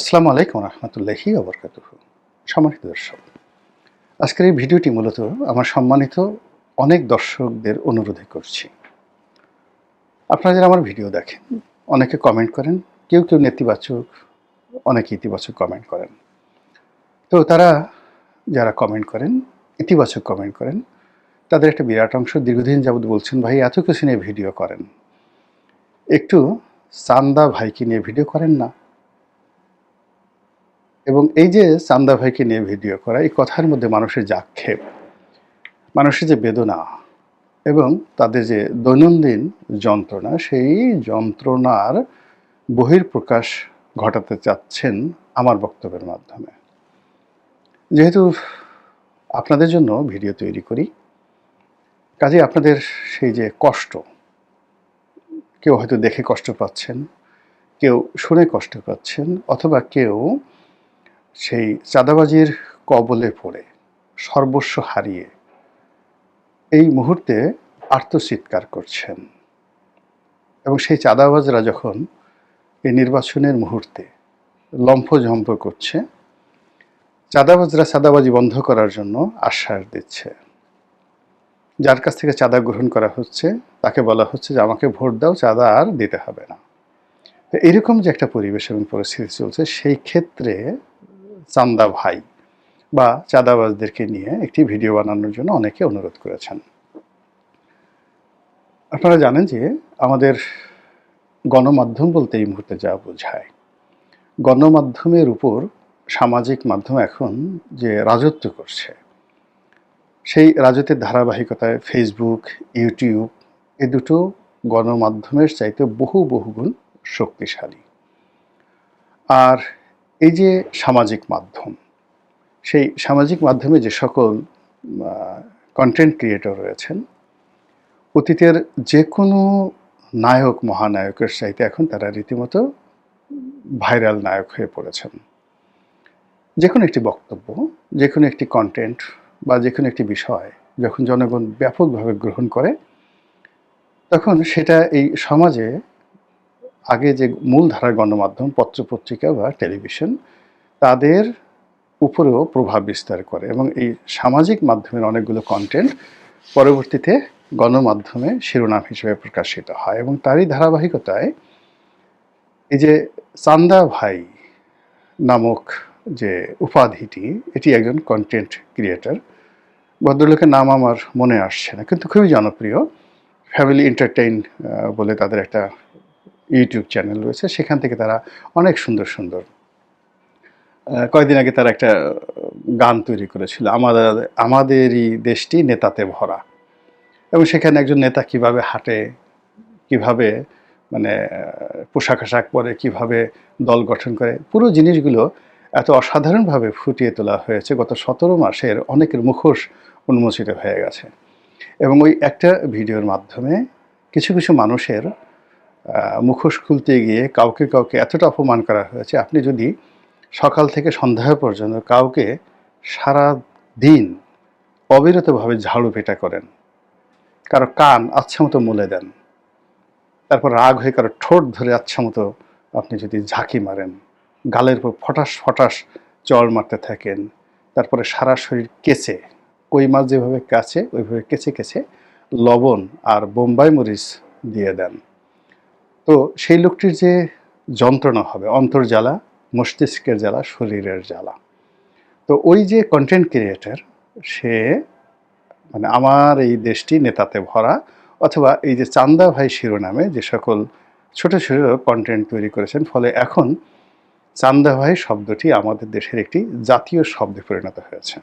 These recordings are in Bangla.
আসসালামু আলাইকুম রহমতুল্লাহি অবরকাত সম্মানিত দর্শক, আজকের এই ভিডিওটি মূলত আমার সম্মানিত অনেক দর্শকদের অনুরোধে করছি। আপনারা যারা আমার ভিডিও দেখেন, অনেকে কমেন্ট করেন, কেউ কেউ নেতিবাচক, অনেকে ইতিবাচক কমেন্ট করেন। তো তারা যারা কমেন্ট করেন, ইতিবাচক কমেন্ট করেন, তাদের একটা বিরাট অংশ দীর্ঘদিন যাবত বলছেন, ভাই, এত কিছু নিয়ে ভিডিও করেন। একটু চান্দা ভাইকে নিয়ে ভিডিও করেন না। এবং এই যে চান্দা ভাইকে নিয়ে ভিডিও করা, এই কথার মধ্যে মানুষের যে আক্ষেপ, মানুষের যে বেদনা এবং তাদের যে দৈনন্দিন যন্ত্রণা, সেই যন্ত্রণার বহির্প্রকাশ ঘটাতে চাচ্ছেন আমার বক্তব্যের মাধ্যমে। যেহেতু আপনাদের জন্য ভিডিও তৈরি করি কাজে আপনাদের সেই যে কষ্ট, কেউ হয়তো দেখে কষ্ট পাচ্ছেন, কেউ শুনে কষ্ট পাচ্ছেন, অথবা কেউ সেই চাঁদাবাজির কবলে পড়ে, সর্বস্ব হারিয়ে। এই মুহূর্তে আর্তচিৎকার করছেন। এবং সেই চাঁদাবাজরা যখন এই নির্বাচনের মুহূর্তে লম্ফঝম্প করছে, চাঁদাবাজরা চাঁদাবাজি বন্ধ করার জন্য আশ্বাস দিচ্ছে। যার কাছ থেকে চাঁদা গ্রহণ করা হচ্ছে, তাকে বলা হচ্ছে যে, আমাকে ভোট দাও, চাঁদা আর দিতে হবে না। এরকম যে একটা পরিবেশ এবং পরিস্থিতি চলছে, সেই ক্ষেত্রে চান্দা ভাই বা চাঁদাবাজদেরকে নিয়ে একটি ভিডিও বানানোর জন্য অনেকে অনুরোধ করেছেন। আপনারা জানেন যে আমাদের গণমাধ্যম বলতে এই মুহূর্তে যা বোঝায়, গণমাধ্যমের উপর সামাজিক মাধ্যম এখন যে রাজত্ব করছে, সেই রাজত্বের ধারাবাহিকতায় ফেসবুক ইউটিউব এ দুটো গণমাধ্যমের চাইতে বহু বহুগুণ শক্তিশালী। আর এই যে সামাজিক মাধ্যম, সেই সামাজিক মাধ্যমে যে সকল কন্টেন্ট ক্রিয়েটর রয়েছেন, অতীতের যে কোনো নায়ক, মহানায়কের চাইতে এখন তারা রীতিমতো ভাইরাল নায়ক হয়ে পড়েছেন। যে কোনো একটি বক্তব্য যে কোনো একটি কন্টেন্ট বা যে কোনো একটি বিষয় যখন জনগণ ব্যাপকভাবে গ্রহণ করে, তখন সেটা এই সমাজে আগে যে মূলধারার গণমাধ্যম, পত্রপত্রিকা বা টেলিভিশন, তাদের উপরেও প্রভাব বিস্তার করে এবং এই সামাজিক মাধ্যমের অনেকগুলো কন্টেন্ট পরবর্তীতে গণমাধ্যমে শিরোনাম হিসেবে প্রকাশিত হয় এবং তারই ধারাবাহিকতায় এই যে চান্দা ভাই নামক যে উপাধিটি, এটি একজন কন্টেন্ট ক্রিয়েটর ভদ্রলোকের নাম আমার মনে আসছে না, কিন্তু খুবই জনপ্রিয়। ফ্যামিলি এন্টারটেইন বলে তাদের একটা ইউটিউব চ্যানেল রয়েছে, সেখান থেকে তারা অনেক সুন্দর সুন্দর কয়েকদিন আগে তারা একটা গান তৈরি করেছিল, আমাদের, আমাদেরই দেশটি নেতাতে ভরা। এবং সেখানে একজন নেতা কীভাবে হাঁটে, কীভাবে মানে পোশাক আশাক পরে, কীভাবে দল গঠন করে, পুরো জিনিসগুলো এত অসাধারণভাবে ফুটিয়ে তোলা হয়েছে, গত সতেরো মাসের অনেকের মুখোশ উন্মোচিত হয়ে গেছে। এবং ওই একটা ভিডিওর মাধ্যমে কিছু কিছু মানুষের মুখোশ খুলতে গিয়ে কাউকে কাউকে এতটা অপমান করা হয়েছে। আপনি যদি সকাল থেকে সন্ধ্যা পর্যন্ত কাউকে সারা দিন অবিরতভাবে ঝাড়ু পেটা করেন, কারও কান আচ্ছা মতো মুলে দেন, তারপর রাগ হয়ে কারও ঠোঁট ধরে আচ্ছা মতো আপনি যদি ঝাঁকি মারেন, গালের উপর ফটাস ফটাস জল মারতে থাকেন, তারপরে সারা শরীর কেচে, কই মাছ যেভাবে কাছে, ওইভাবে কেচে কেচে লবণ আর বোম্বাই মরিচ দিয়ে দেন। তো সেই লোকটির যে যন্ত্রণা হবে অন্তর্জ্বালা মস্তিষ্কের জ্বালা, শরীরের জ্বালা। তো ওই যে কন্টেন্ট ক্রিয়েটার সে মানে আমার এই দেশটি নেতাতে ভরা, অথবা এই যে চান্দা ভাই শিরোনামে যে সকল ছোট ছোট কন্টেন্ট তৈরি করেছেন, ফলে এখন চান্দা ভাই শব্দটি আমাদের দেশের একটি জাতীয় শব্দে পরিণত হয়েছে।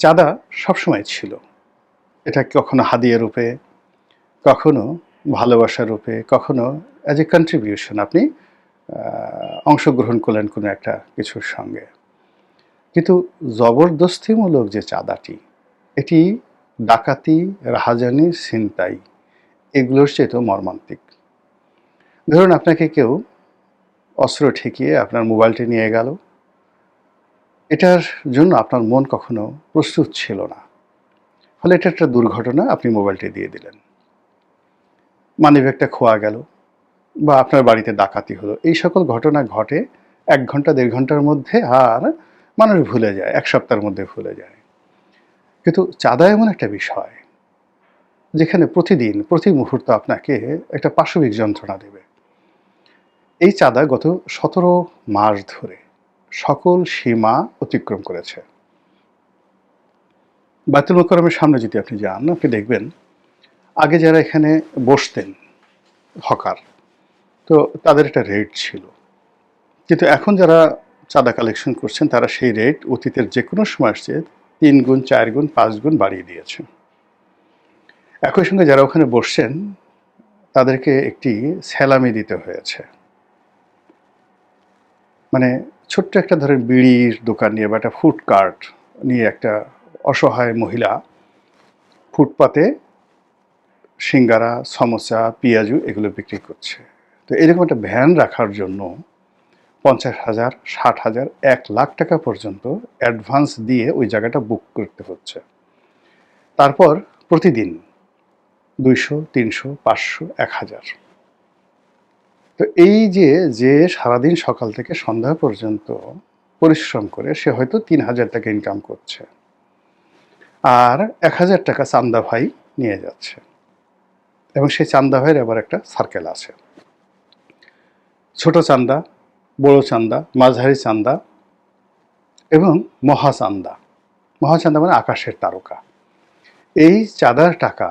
চাঁদা সবসময় ছিল। এটা কখনো হাদিয়া রূপে, কখনো ভালোবাসার রূপে কখনো অ্যাজ এ কন্ট্রিবিউশন আপনি অংশগ্রহণ করলেন কোনো একটা কিছুর সঙ্গে। কিন্তু জবরদস্তিমূলক যে চাঁদাটি, এটি ডাকাতি, রাহাজানি, ছিনতাই, এগুলোর চেয়েও মর্মান্তিক। ধরুন আপনাকে কেউ অস্ত্র ঠেকিয়ে আপনার মোবাইলটি নিয়ে গেল। এটার জন্য আপনার মন কখনো প্রস্তুত ছিল না। ফলে এটা একটা দুর্ঘটনা, আপনি মোবাইলটি দিয়ে দিলেন। মানিব্যাগটা খোয়া গেল বা আপনার বাড়িতে ডাকাতি হলো। এই সকল ঘটনা ঘটে এক ঘণ্টা, দেড় ঘণ্টার মধ্যে আর মানুষ ভুলে যায়, এক সপ্তাহের মধ্যে ভুলে যায়। কিন্তু চাঁদা এমন একটা বিষয় যেখানে প্রতিদিন, প্রতি মুহূর্ত আপনাকে একটা পাশবিক যন্ত্রণা দেবে। এই চাঁদা গত সতেরো মাস ধরে সকল সীমা অতিক্রম করেছে। বায়তুল মোকরমের সামনে যদি আপনি যান, আপনি দেখবেন আগে যারা এখানে বসতেন, হকার, তো তাদের একটা রেট ছিল। কিন্তু এখন যারা চাঁদা কালেকশন করছেন, তারা সেই রেট অতীতের যে কোনো সময় আসছে, তিন গুণ, চার গুণ, পাঁচ গুণ বাড়িয়ে দিয়েছে। একই সঙ্গে যারা ওখানে বসছেন, তাদেরকে একটি স্যালামি দিতে হয়েছে। মানে ছোট্ট একটা ধরেন বিড়ির দোকান নিয়ে বা একটা ফুড কার্ট নিয়ে একটা অসহায় মহিলা ফুটপাতে সিঙ্গারা, সমোসা, পেঁয়াজু এগুলো বিক্রি করছে। তো এরকম একটা ভ্যান রাখার জন্য পঞ্চাশ হাজার, ষাট হাজার, এক লাখ টাকা পর্যন্ত অ্যাডভান্স দিয়ে ওই জায়গাটা বুক করতে হচ্ছে। তারপর প্রতিদিন দুইশো, তিনশো, পাঁচশো, এক হাজার। তো এই যে যে সারাদিন সকাল থেকে সন্ধ্যা পর্যন্ত পরিশ্রম করে সে হয়তো তিন হাজার টাকা ইনকাম করছে। আর এক হাজার টাকা চান্দা ভাই নিয়ে যাচ্ছে। এবং সেই চান্দা ভাইয়ের আবার একটা সার্কেল আছে। ছোট চান্দা, বড় চান্দা, মাঝারি চান্দা এবং মহাচান্দা মহাচান্দা মানে আকাশের তারকা। এই চাঁদার টাকা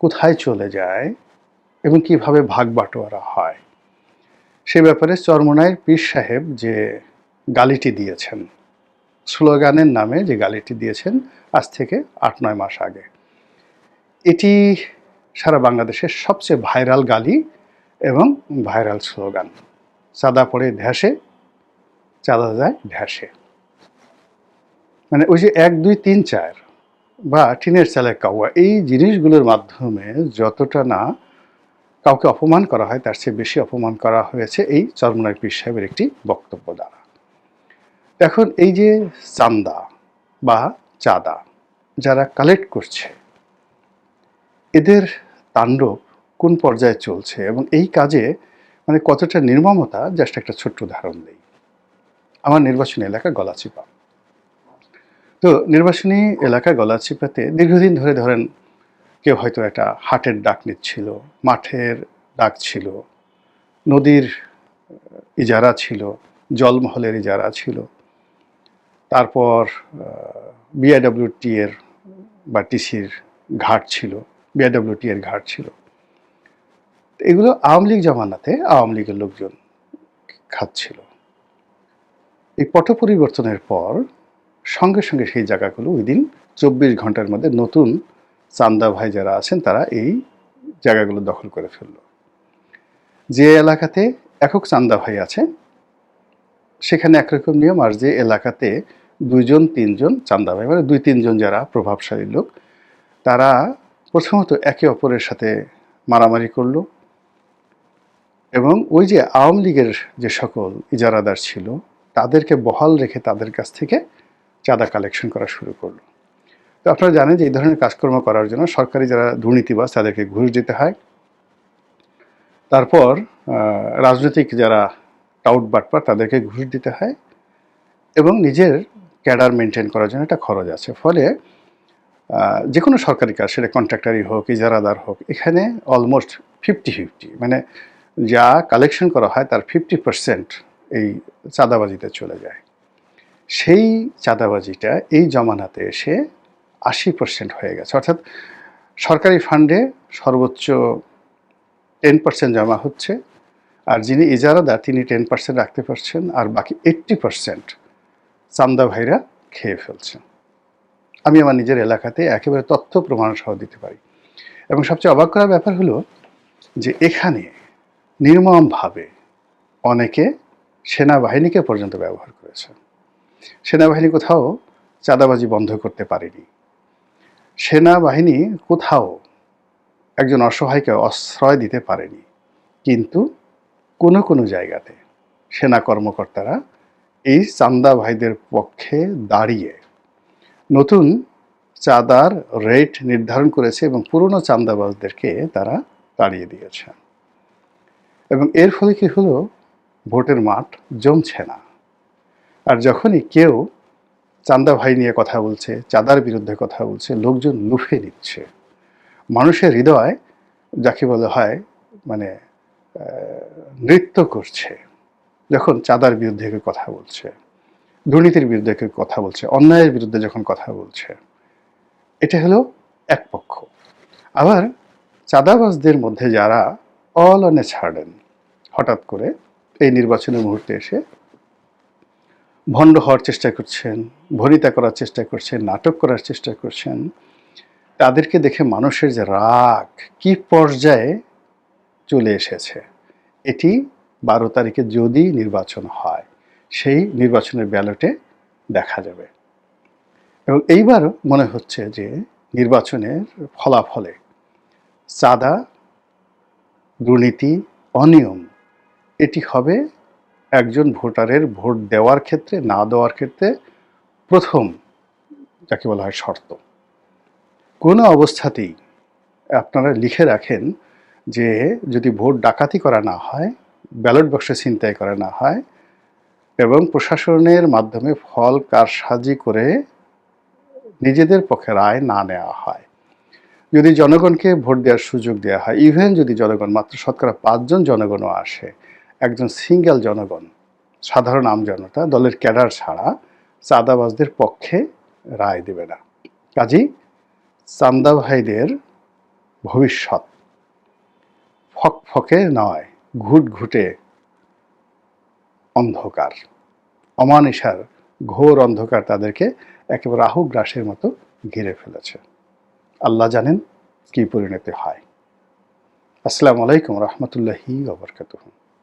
কোথায় চলে যায় এবং কীভাবে ভাগ বাটোয়ারা হয়? সে ব্যাপারে চরমনায়ের পীর সাহেব যে গালিটি দিয়েছেন, স্লোগানের নামে যে গালিটি দিয়েছেন আজ থেকে আট নয় মাস আগে। এটি সারা বাংলাদেশের সবচেয়ে ভাইরাল গালি এবং ভাইরাল স্লোগান। চাঁদা পড়ে ধ্যাসে চাঁদা যায় ধ্যাসে মানে ওই যে এক, দুই, তিন, চার বা টিনের চালে কাউয়া, এই জিনিসগুলোর মাধ্যমে যতটা না কাউকে অপমান করা হয়, তার চেয়ে বেশি অপমান করা হয়েছে এই চরমনায় পীর সাহেবের একটি বক্তব্য দ্বারা। এখন এই যে চান্দা বা চাঁদা যারা কালেক্ট করছে, এদের তাণ্ডব কোন পর্যায়ে চলছে এবং এই কাজে মানে কতটা নির্মমতা, জাস্ট একটা ছোট্ট উদাহরণ দেই। আমার নির্বাচনী এলাকা গলাচিপা। তো নির্বাচনী এলাকা গলাচিপাতে দীর্ঘদিন ধরে ধরেন কেউ হয়তো একটা হাটের ডাক নিচ্ছিল, মাঠের ডাক ছিল, নদীর ইজারা ছিল, জলমহলের ইজারা ছিল। তারপর বিআইডব্লিউটি এর বা টিসির ঘাট ছিল। বিআইডব্লিউটি এর ঘাট ছিল। এগুলো আওয়ামী লীগ জমানাতে আওয়ামী লীগের লোকজন খাচ্ছিল। এই পট পরিবর্তনের পর সঙ্গে সঙ্গে সেই জায়গাগুলো ওই দিন চব্বিশ ঘণ্টার মধ্যে নতুন চান্দা ভাই যারা আছেন তারা এই জায়গাগুলো দখল করে ফেলল। যে এলাকাতে একক চান্দা ভাই আছে, সেখানে একরকম নিয়ম, আর যে এলাকাতে দুইজন, তিনজন চান্দা ভাই মানে দুই, তিনজন যারা প্রভাবশালী লোক, তারা প্রথমত একে অপরের সাথে মারামারি করল এবং ওই যে আওয়ামী লীগের যে সকল ইজারাদার ছিল, তাদেরকে বহাল রেখে তাদের কাছ থেকে চাঁদা কালেকশন করা শুরু করল। তো আপনারা জানেন যে এই ধরনের কাজকর্ম করার জন্য সরকারি যারা দুর্নীতিবাজ, তাদেরকে ঘুষ দিতে হয়। তারপর রাজনৈতিক যারা টাউট বাটপার, তাদেরকে ঘুষ দিতে হয় এবং নিজের ক্যাডার মেনটেন করার জন্য একটা খরচ আছে। ফলে যে কোনো সরকারি কাজ, সেটা কন্ট্রাক্টারই হোক, ইজারাদার হোক, এখানে অলমোস্ট ফিফটি ফিফটি মানে যা কালেকশন করা হয় তার ফিফটি পার্সেন্ট এই চাঁদাবাজিতে চলে যায়। সেই চাঁদাবাজিটা এই জমানাতে এসে আশি পার্সেন্ট হয়ে গেছে। অর্থাৎ সরকারি ফান্ডে সর্বোচ্চ টেন পার্সেন্ট জমা হচ্ছে, আর যিনি ইজারাদার তিনি টেন পার্সেন্ট রাখতে পারছেন, আর বাকি এইট্টি পার্সেন্ট চান্দা ভাইরা খেয়ে ফেলছেন। আমি আমার নিজের এলাকাতে একেবারে তথ্য প্রমাণ সহ দিতে পারি। এবং সবচেয়ে অবাক করার ব্যাপার হলো যে এখানে নির্মমভাবে অনেকে সেনাবাহিনীকে পর্যন্ত ব্যবহার করেছে। সেনাবাহিনী কোথাও চাঁদাবাজি বন্ধ করতে পারেনি। সেনাবাহিনী কোথাও একজন অসহায়কে আশ্রয় দিতে পারেনি। কিন্তু কোনো কোনো জায়গাতে সেনা কর্মকর্তারা এই চান্দা ভাইদের পক্ষে দাঁড়িয়ে নতুন চাঁদার রেট নির্ধারণ করেছে এবং পুরনো চাঁদাবাজদেরকে তারা তাড়িয়ে দিয়েছে। এবং এর ফলে কি হলো? ভোটের মাঠ জমছে না। আর যখনই কেউ চান্দা ভাই নিয়ে কথা বলছে, চাঁদার বিরুদ্ধে কথা বলছে, লোকজন লুফে নিচ্ছে। মানুষের হৃদয় যাকে বলা হয় মানে নৃত্য করছে। যখন চাঁদার বিরুদ্ধে কথা বলছে। দুর্নীতির বিরুদ্ধে কেউ কথা বলছে, অন্যায়ের বিরুদ্ধে যখন কথা বলছে, এটা হলো এক পক্ষ। আবার চাঁদাবাজদের মধ্যে যারা অল অনে ছাড়েন, হঠাৎ করে এই নির্বাচনের মুহূর্তে এসে ভণ্ড হওয়ার চেষ্টা করছেন, ভরিতা করার চেষ্টা করছেন, নাটক করার চেষ্টা করছেন, তাদেরকে দেখে মানুষের যে রাগ, কি পর্যায়ে চলে এসেছে, এটি বারো তারিখে যদি নির্বাচন হয়। সেই নির্বাচনের ব্যালটে দেখা যাবে। এবং এইবার মনে হচ্ছে যে নির্বাচনের ফলাফলে চাঁদা, দুর্নীতি, অনিয়ম, এটি হবে একজন ভোটারের ভোট দেওয়ার ক্ষেত্রে, না দেওয়ার ক্ষেত্রে প্রথম যাকে বলা হয় শর্ত। কোনো অবস্থাতেই আপনারা লিখে রাখেন যে যদি ভোট ডাকাতি করা না হয়, ব্যালট বক্সে ছিনতাই করা না হয় এবং প্রশাসনের মাধ্যমে ফল কারসাজি করে নিজেদের পক্ষে রায় না নেওয়া হয়। যদি জনগণকে ভোট দেওয়ার সুযোগ দেওয়া হয় ইভেন যদি জনগণ, মাত্র শতকরা পাঁচজন জনগণও আসে, একজন সিঙ্গেল জনগণ, সাধারণ আমজনতা দলের ক্যাডার ছাড়া চাঁদাবাজদের পক্ষে রায় দেবে না। কাজেই চান্দা ভাইদের ভবিষ্যৎ ফকফকে নয় ঘুট ঘুটে অন্ধকার। অমানিসার ঘোর অন্ধকার তাদেরকে একেবারে রাহু গ্রাসের মতো ঘিরে ফেলেছে। আল্লাহ জানেন কি পরিণতি হয়। আসসালামু আলাইকুম রহমতুল্লাহি ওবরকাতুহ